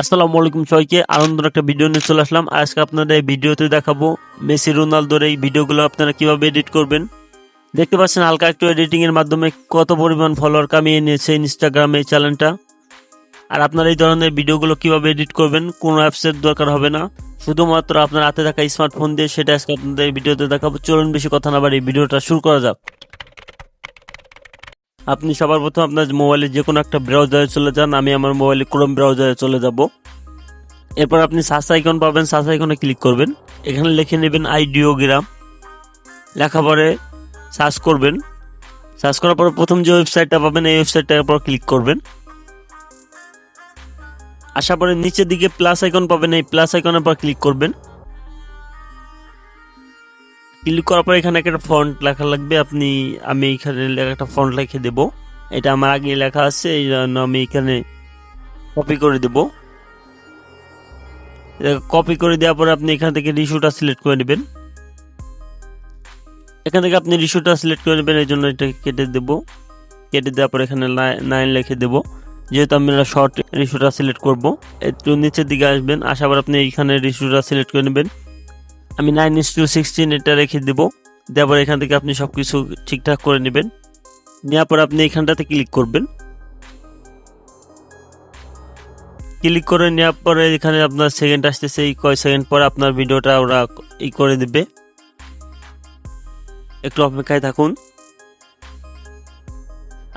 আসসালামু আলাইকুম সবাইকে। আনন্দের একটা ভিডিও নিয়ে চলে আসলাম। আজকে আপনাদের এই ভিডিওতে দেখাবো মেসি রোনালদোর এই ভিডিওগুলো আপনারা কীভাবে এডিট করবেন। দেখতে পাচ্ছেন হালকা একটু এডিটিং এর মাধ্যমে কত পরিমাণ ফলোয়ার কামিয়ে নিয়েছে ইনস্টাগ্রামে এই চ্যানেলটা আর আপনার এই ধরনের ভিডিওগুলো কীভাবে এডিট করবেন, কোনো অ্যাপসের দরকার হবে না। শুধুমাত্র আপনার হাতে থাকা স্মার্টফোন দিয়ে সেটা আজকে আপনাদের ভিডিওতে দেখাবো। চলুন বেশি কথা না বাড়ি ভিডিওটা শুরু করা যাক। আপনি সবার প্রথম আপনার মোবাইলে যে কোনো একটা ব্রাউজারে চলে যান, আমি আমার মোবাইলে ক্রোম ব্রাউজারে চলে যাব। এরপর আপনি সার্চ আইকন পাবেন সার্চ আইকনে ক্লিক করবেন। এখানে লিখে নেবেন আইডিওগ্রাম লেখা পরে সার্চ করবেন। সার্চ করার পর প্রথম যে ওয়েবসাইটটা পাবেন, এই ওয়েবসাইটটার উপর ক্লিক করবেন। আসার পরে নিচের দিকে প্লাস আইকন পাবেন, এই প্লাস আইকনের পর ক্লিক করবেন। ক্লিক করার পর এখানে একটা ফন্ট লেখা লাগবে। আপনি, আমি এখানে একটা ফন্ট লিখে দেব। এটা আমার আগে লেখা আছে, এই জন্য আমি এখানে কপি করে দেব। কপি করে দেওয়ার পরে আপনি এখান থেকে রিস্যুটা সিলেক্ট করে নেবেন। এখান থেকে আপনি রিস্যুটা সিলেক্ট করে নেবেন, এই জন্য এটাকে কেটে দেব। কেটে দেওয়ার পর এখানে নাইন লিখে দেব। যেহেতু আমরা শর্ট রিস্যুটা সিলেক্ট করব, একটু নিচের দিকে আসবেন, আসার পর আপনি এইখানে রিস্যুটা সিলেক্ট করে নেবেন। আমি নাইন ইস টু সিক্সটিন এটা রেখে দেব। দেওয়ার এখান থেকে আপনি সব কিছু ঠিকঠাক করে নেবেন। নেওয়ার পর আপনি এখানটাতে ক্লিক করবেন। ক্লিক করে নেওয়ার পরে এখানে আপনার সেকেন্ড আসতেছে, এই কয় সেকেন্ড পরে আপনার ভিডিওটা ওরা ই করে দেবে। একটু অপেক্ষায় থাকুন।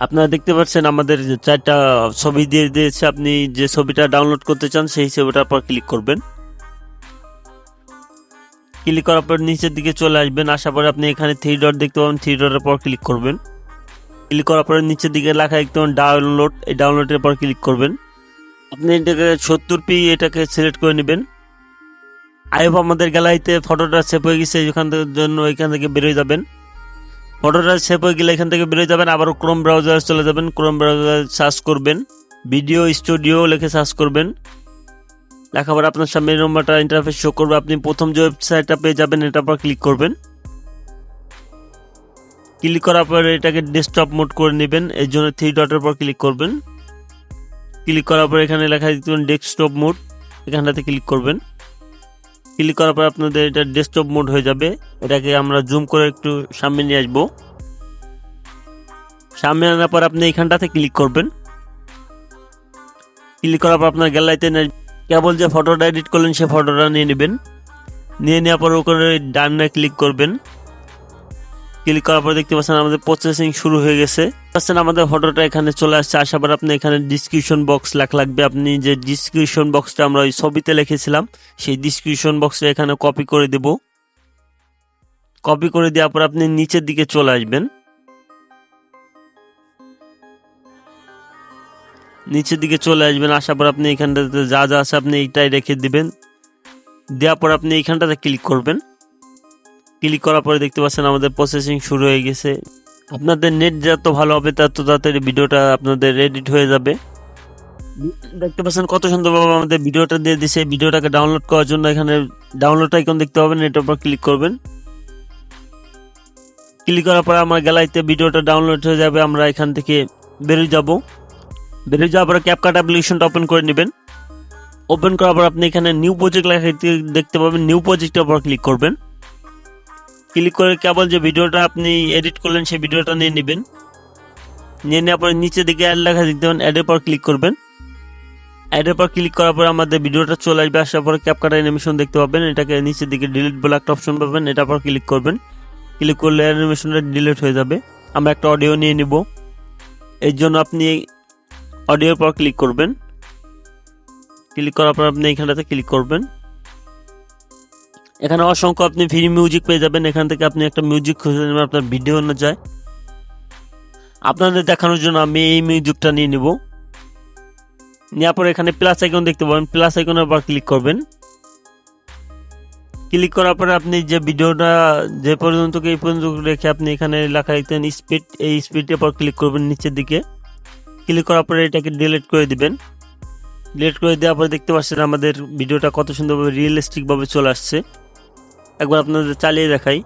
আপনারা দেখতে পাচ্ছেন আমাদের চারটা ছবি দিয়ে দিয়েছে, আপনি যে ছবিটা ডাউনলোড করতে চান, সেই ছবিটার পর ক্লিক করবেন। ক্লিক করার পর নিচের দিকে চলে আসবেন, আসার পরে আপনি এখানে থ্রি ডট দেখতে পাবেন থ্রি ডটের পর ক্লিক করবেন। ক্লিক করার পরে নিচের দিকে লেখা দেখতে পাবেন ডাউনলোড এই ডাউনলোডের পর ক্লিক করবেন। আপনি এটাকে সত্তর পি এটাকে সিলেক্ট করে নেবেন। আইব আমাদের গ্যালারিতে ফটোটা সেভ হয়ে গেছে, এখান থেকে জন্য এখান থেকে বেরোয় যাবেন। ফটোটা সেভ হয়ে গেলে এখান থেকে বেরোয় যাবেন আবার ক্রোম ব্রাউজার চলে যাবেন ক্রোম ব্রাউজার সার্চ করবেন ভিডিও স্টুডিও লিখে সার্চ করবেন। লেখাপর আপনার সামনে নম্বরটা ইন্টারফেস শো করবে। আপনি প্রথম যে ওয়েবসাইটটা পেয়ে যাবেন, এটার পর ক্লিক করবেন। ক্লিক করার পর এটাকে ডেস্কটপ মোড করে নেবেন। এর জন্য থ্রি ডটের পর ক্লিক করবেন। ক্লিক করার পর এখানে লেখা দিতে ডেস্কটপ মোড এখানটাতে ক্লিক করবেন। ক্লিক করার পর আপনাদের এটা ডেস্কটপ মোড হয়ে যাবে। এটাকে আমরা জুম করে একটু সামনে নিয়ে আসব। সামনে আনার পর আপনি এখানটাতে ক্লিক করবেন। ক্লিক করার পর আপনার গ্যালারিতে কেবল যে ফটোটা এডিট করলেন, সে ফটোটা নিয়ে নেবেন। নিয়ে নেওয়ার পর ওখানে ডানে ক্লিক করবেন। ক্লিক করার পর দেখতে পাচ্ছেন আমাদের প্রসেসিং শুরু হয়ে গেছে। পাচ্ছেন আমাদের ফটোটা এখানে চলে আসছে। আসার পর আপনি এখানে ডিসক্রিপশন বক্স লেখা লাগবে। আপনি যে ডিসক্রিপশন বক্সটা আমরা ওই ছবিতে লিখেছিলাম, সেই ডিসক্রিপশন বক্সটা এখানে কপি করে দেব। কপি করে দেওয়ার পর আপনি নিচের দিকে চলে আসবেন। নিচের দিকে চলে আসবেন, আসার পর আপনি এখানটাতে যা যা আছে আপনি এইটাই রেখে দিবেন। দেওয়ার পর আপনি এইখানটাতে ক্লিক করবেন। ক্লিক করার পরে দেখতে পাচ্ছেন আমাদের প্রসেসিং শুরু হয়ে গেছে। আপনাদের নেট যত ভালো হবে তত তাড়াতাড়ি ভিডিওটা আপনাদের এডিট হয়ে যাবে। দেখতে পাচ্ছেন কত সুন্দরভাবে আমাদের ভিডিওটা দিয়ে দিছে। ভিডিওটাকে ডাউনলোড করার জন্য এখানে ডাউনলোড আইকন দেখতে পাবেন, এটার উপর ক্লিক করবেন। ক্লিক করার পর আমার গ্যালারিতে ভিডিওটা ডাউনলোড হয়ে যাবে, আমরা এখান থেকে বেরিয়ে যাব। বেরিয়ে যাওয়ার পরে ক্যাপকাট অ্যাপ্লিকেশনটা ওপেন করে নেবেন। ওপেন করার পর আপনি এখানে নিউ প্রজেক্ট লেখা দেখতে পাবেন নিউ প্রজেক্টের উপর ক্লিক করবেন। ক্লিক করে কেবল যে ভিডিওটা আপনি এডিট করলেন, সেই ভিডিওটা নিয়ে নেবেন। নিয়ে নেওয়ার পরে নিচে দিকে অ্যাড লেখা দেখতে পাবেন অ্যাডের পর ক্লিক করবেন। অ্যাডের পর ক্লিক করার পর আমাদের ভিডিওটা চলে আসবে, আসার পরে ক্যাপকাট অ্যানিমেশন দেখতে পাবেন। এটাকে নিচের দিকে ডিলিট বলে একটা অপশন পাবেন এটার পর ক্লিক করবেন। ক্লিক করলে অ্যানিমেশনটা ডিলিট হয়ে যাবে। আমরা একটা অডিও নিয়ে নিব। এর জন্য আপনি অডিওর পর ক্লিক করবেন। ক্লিক করার পর আপনি এইখানটাতে ক্লিক করবেন। এখানে অসংখ্য আপনি ফ্রি মিউজিক পেয়ে যাবেন। এখান থেকে আপনি একটা মিউজিক খুঁজে নেবেন, আপনার ভিডিও না যায়। আপনাদের দেখানোর জন্য আমি এই মিউজিকটা নিয়ে নেব। নেওয়ার পর এখানে প্লাস আইকন দেখতে পাবেন। প্লাস আইকনের পর ক্লিক করবেন। ক্লিক করার পরে আপনি যে ভিডিওটা যে পর্যন্ত, এই পর্যন্ত রেখে আপনি এখানে লেখা লিখতেন স্পিড এই স্পিডের পর ক্লিক করবেন নিচের দিকে। ক্লিক করার পরে এটাকে ডিলিট করে দিবেন। ডিলিট করে দেওয়ার পরে দেখতে পাচ্ছেন আমাদের ভিডিওটা কত সুন্দরভাবে রিয়েলিস্টিকভাবে চলে আসছে। একবার আপনাদের চালিয়ে দেখাই।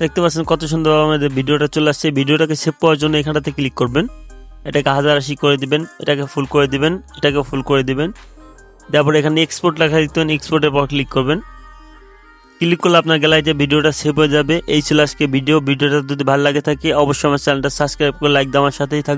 দেখতে পাচ্ছেন কত সুন্দর আমাদের ভিডিওটা চলে আসছে। ভিডিওটাকে সেভ করার জন্য এখানটাতে ক্লিক করবেন। এটাকে হাজার আশি করে দিবেন, এটাকে ফুল করে দিবেন, এটাকে ফুল করে দিবেন। তারপরে এখানে এক্সপোর্ট লেখা দেখতে এক্সপোর্টের পর ক্লিক করবেন। ক্লিক করলে আপনার গ্যালারিতে ভিডিওটা সেভ হয়ে যাবে, এই ছিল আজকে ভিডিও ভিডিওটা যদি ভালো লাগে থাকে, অবশ্যই আমার চ্যানেলটা সাবস্ক্রাইব করে লাইক দেওয়ার সাথেই থাকবে।